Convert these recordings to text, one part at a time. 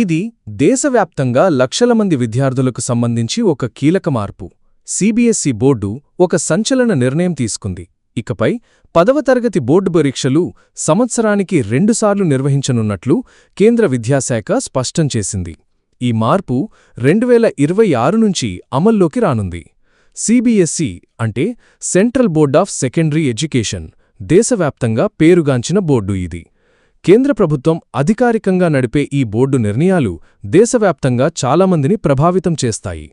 ఇది దేశవ్యాప్తంగా లక్షల మంది విద్యార్థులకు సంబంధించి ఒక కీలక మార్పు. సిబిఎస్ఈ బోర్డు ఒక సంచలన నిర్ణయం తీసుకుంది. ఇకపై పదవ తరగతి బోర్డు పరీక్షలు సంవత్సరానికి రెండుసార్లు నిర్వహించనున్నట్లు కేంద్ర విద్యాశాఖ స్పష్టం చేసింది. ఈ మార్పు రెండువేల ఇరవై ఆరు నుంచి అమల్లోకి రానుంది. సిబిఎస్ఈ అంటే central board of secondary education దేశవ్యాప్తంగా పేరుగాంచిన బోర్డు ఇది. కేంద్ర ప్రభుత్వం అధికారికంగా నడిపే ఈ బోర్డు నిర్ణయాలు దేశవ్యాప్తంగా చాలామందిని ప్రభావితం చేస్తాయి.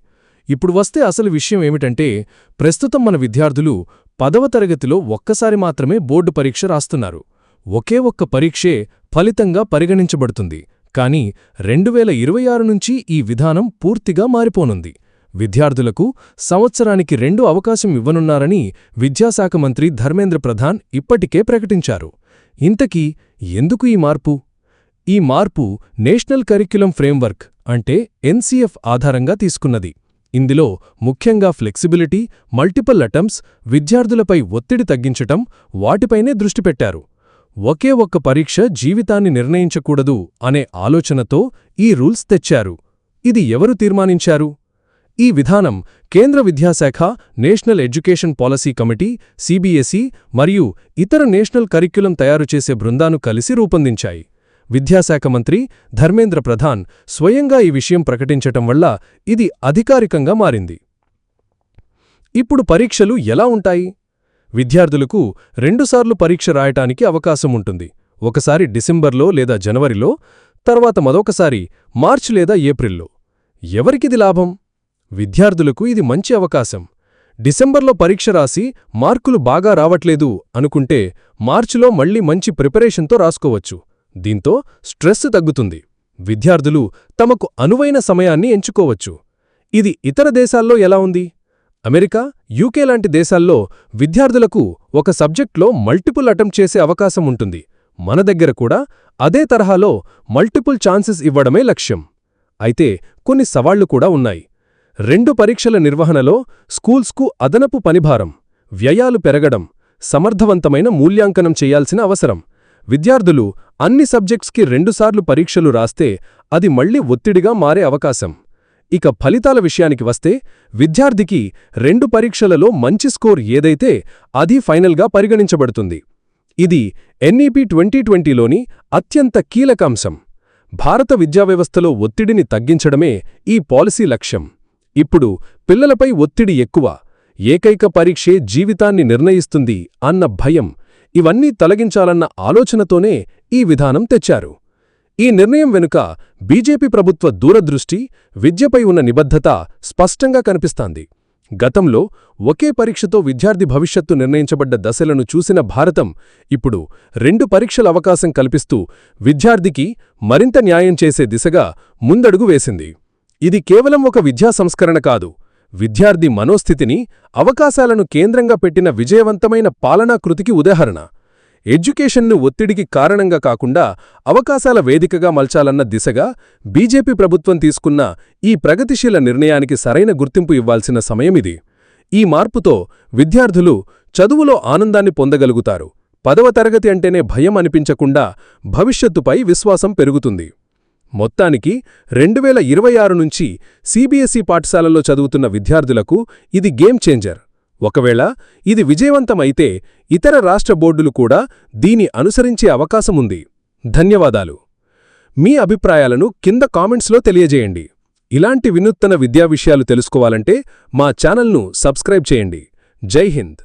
ఇప్పుడు వస్తే అసలు విషయం ఏమిటంటే ప్రస్తుతం మన విద్యార్థులు పదవ తరగతిలో ఒక్కసారి మాత్రమే బోర్డు పరీక్ష రాస్తున్నారు. ఒకే ఒక్క పరీక్షే ఫలితంగా పరిగణించబడుతుంది. కానీ రెండువేల ఇరవై ఆరు నుంచి ఈ విధానం పూర్తిగా మారిపోనుంది. విద్యార్థులకు సంవత్సరానికి రెండు అవకాశం ఇవ్వనున్నారని విద్యాశాఖ మంత్రి ధర్మేంద్ర ప్రధాన్ ఇప్పటికే ప్రకటించారు. ఇంతకీ ఎందుకు ఈ మార్పు? ఈ మార్పు నేషనల్ కరిక్యులం ఫ్రేమ్వర్క్ అంటే ఎన్సీఎఫ్ ఆధారంగా తీసుకున్నది. ఇందులో ముఖ్యంగా ఫ్లెక్సిబిలిటీ మల్టిపుల్ అటెంప్ట్స్ విద్యార్థులపై ఒత్తిడి తగ్గించటం వాటిపైనే దృష్టి పెట్టారు. ఒకే ఒక్క పరీక్ష జీవితాన్ని నిర్ణయించకూడదు అనే ఆలోచనతో ఈ రూల్స్ తెచ్చారు. ఇది ఎవరు తీర్మానించారు? ఈ విధానం కేంద్ర విద్యాశాఖ national education policy committee CBSE మరియు ఇతర నేషనల్ కరిక్యులం తయారుచేసే బృందాను కలిసి రూపొందించాయి. విద్యాశాఖ మంత్రి ధర్మేంద్ర ప్రధాన్ స్వయంగా ఈ విషయం ప్రకటించటం వల్ల ఇది అధికారికంగా మారింది. ఇప్పుడు పరీక్షలు ఎలా ఉంటాయి? విద్యార్థులకు రెండుసార్లు పరీక్ష రాయటానికి అవకాశం ఉంటుంది. ఒకసారి డిసెంబర్లో లేదా జనవరిలో తర్వాత మరొకసారి మార్చి లేదా ఏప్రిల్లో. ఎవరికిది లాభం? విద్యార్థులకు ఇది మంచి అవకాశం. డిసెంబర్లో పరీక్ష రాసి మార్కులు బాగా రావట్లేదు అనుకుంటే మార్చిలో మళ్ళీ మంచి ప్రిపరేషన్తో రాసుకోవచ్చు. దీంతో స్ట్రెస్ తగ్గుతుంది. విద్యార్థులు తమకు అనువైన సమయాన్ని ఎంచుకోవచ్చు. ఇది ఇతర దేశాల్లో ఎలా ఉంది? అమెరికా యూకే లాంటి దేశాల్లో విద్యార్థులకు ఒక సబ్జెక్ట్లో మల్టిపుల్ అటెంప్ట్ చేసే అవకాశం ఉంటుంది. మన దగ్గర కూడా అదే తరహాలో మల్టిపుల్ ఛాన్సెస్ ఇవ్వడమే లక్ష్యం. అయితే కొన్ని సవాళ్ళు కూడా ఉన్నాయి. రెండు పరీక్షల నిర్వహణలో స్కూల్స్కు అదనపు పనిభారం వ్యయాలు పెరగడం సమర్థవంతమైన మూల్యాంకనం చేయాల్సిన అవసరం. విద్యార్థులు అన్ని సబ్జెక్ట్స్కి రెండుసార్లు పరీక్షలు రాస్తే అది మళ్ళీ ఒత్తిడిగా మారే అవకాశం. ఇక ఫలితాల విషయానికి వస్తే విద్యార్థికి రెండు పరీక్షలలో మంచి స్కోర్ ఏదైతే అది ఫైనల్గా పరిగణించబడుతుంది. ఇది ఎన్ఈపి ట్వంటీ ట్వంటీలోని అత్యంత కీలక అంశం భారత విద్యావ్యవస్థలో ఒత్తిడిని తగ్గించడమే ఈ పాలసీ లక్ష్యం. ఇప్పుడు పిల్లలపై ఒత్తిడి ఎక్కువ ఏకైక పరీక్షే జీవితాన్ని నిర్ణయిస్తుంది అన్న భయం ఇవన్నీ తొలగించాలన్న ఆలోచనతోనే ఈ విధానం తెచ్చారు. ఈ నిర్ణయం వెనుక బీజేపీ ప్రభుత్వ దూరదృష్టి విద్యపై ఉన్న నిబద్ధత స్పష్టంగా కనిపిస్తాంది. గతంలో ఒకే పరీక్షతో విద్యార్థి భవిష్యత్తు నిర్ణయించబడ్డ దశలను చూసిన భారతం ఇప్పుడు రెండు పరీక్షల అవకాశం కల్పిస్తూ విద్యార్థికి మరింత న్యాయం చేసే దిశగా ముందడుగు వేసింది. ఇది కేవలం ఒక విద్యా సంస్కరణ కాదు. విద్యార్థి మనోస్థితిని అవకాశాలను కేంద్రంగా పెట్టిన విజయవంతమైన పాలనా కృతికి ఉదాహరణ. ఎడ్యుకేషన్ను ఒత్తిడికి కారణంగా కాకుండా అవకాశాల వేదికగా మల్చాలన్న దిశగా బీజేపీ ప్రభుత్వం తీసుకున్న ఈ ప్రగతిశీల నిర్ణయానికి సరైన గుర్తింపు ఇవ్వాల్సిన సమయమిది. ఈ మార్పుతో విద్యార్థులు చదువులో ఆనందాన్ని పొందగలుగుతారు. పదవ తరగతి అంటేనే భయం అనిపించకుండా భవిష్యత్తుపై విశ్వాసం పెరుగుతుంది. మొత్తానికి రెండువేల ఇరవై ఆరు నుంచి సిబిఎస్ఈ పాఠశాలలో చదువుతున్న విద్యార్థులకు ఇది గేమ్ చేంజర్. ఒకవేళ ఇది విజయవంతమైతే ఇతర రాష్ట్ర బోర్డులు కూడా దీని అనుసరించే అవకాశముంది ధన్యవాదాలు. మీ అభిప్రాయాలను కింద కామెంట్స్లో తెలియజేయండి. ఇలాంటి వినూత్తన విద్యా విషయాలు తెలుసుకోవాలంటే మా ఛానల్ను సబ్స్క్రైబ్ చేయండి. జై హింద్.